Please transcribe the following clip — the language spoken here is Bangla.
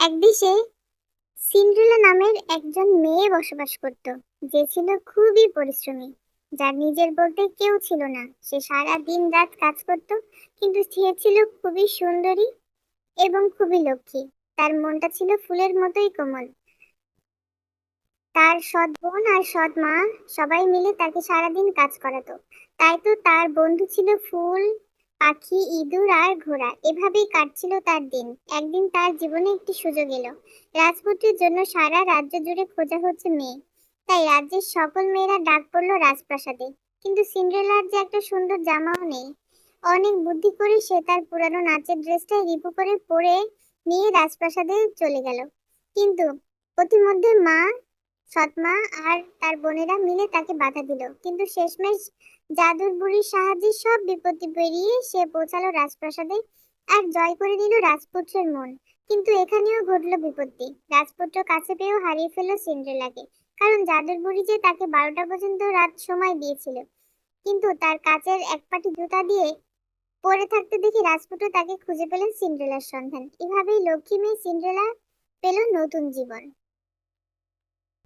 এক দেশে সিন্ড্রেলা নামের একজন মেয়ে বসবাস করত, যে ছিল খুবই পরিশ্রমী, যার নিজের বলতে কেউ ছিল না। সে সারা দিন রাত কাজ করত, কিন্তু সে ছিল খুবই সুন্দরী এবং খুবই লক্ষ্মী। তার মনটা ছিল ফুলের মতোই কোমল। তার সৎ বোন আর সৎ মা সবাই মিলে তাকে সারাদিন কাজ করাতো। তাই তো তার বন্ধু ছিল ফুল পাখি, ইঁদুর আর ঘোড়া এভাবেই কাটছিল তার দিন। একদিন তার জীবনে একটি সুযোগ এলো। রাজপুত্রের জন্য সারা রাজ্য জুড়ে খোঁজা হচ্ছে মেয়ে। তাই রাজ্যের সকল মেয়েরা ডাক পড়ল রাজপ্রাসাদে। কিন্তু সিন্ড্রেলার যে একটা সুন্দর জামাও নেই। অনেক বুদ্ধি করে সে তার পুরানো নাচের ড্রেসটা রিপু করে পরে নিয়ে রাজপ্রাসাদে চলে গেল। কিন্তু প্রতিমধ্যে মা সৎমা আর তার বোনেরা মিলে তাকে বাধা দিল। কিন্তু শেষমেশ জাদুর বুড়ির সাহায্যে সব বিপত্তি পেরিয়ে সে পৌঁছালো রাজপ্রাসাদে আর জয় করে নিল রাজপুত্রের মন। কিন্তু এখানেও ঘটলো বিপত্তি। রাজপুত্র কাছে পেয়েও হারিয়ে ফেলল সিন্ড্রেলাকে, কারণ জাদুর বুড়ি যে তাকে বারোটা পর্যন্ত রাত সময় দিয়েছিল। কিন্তু তার কাচের এক পাটি জুতা দিয়ে পরে থাকতে দেখে রাজপুত্র তাকে খুঁজে পেলেন সিন্ড্রেলার সন্ধান। এভাবেই লক্ষ্মী মেয়ে সিন্ড্রেলা পেল নতুন জীবন।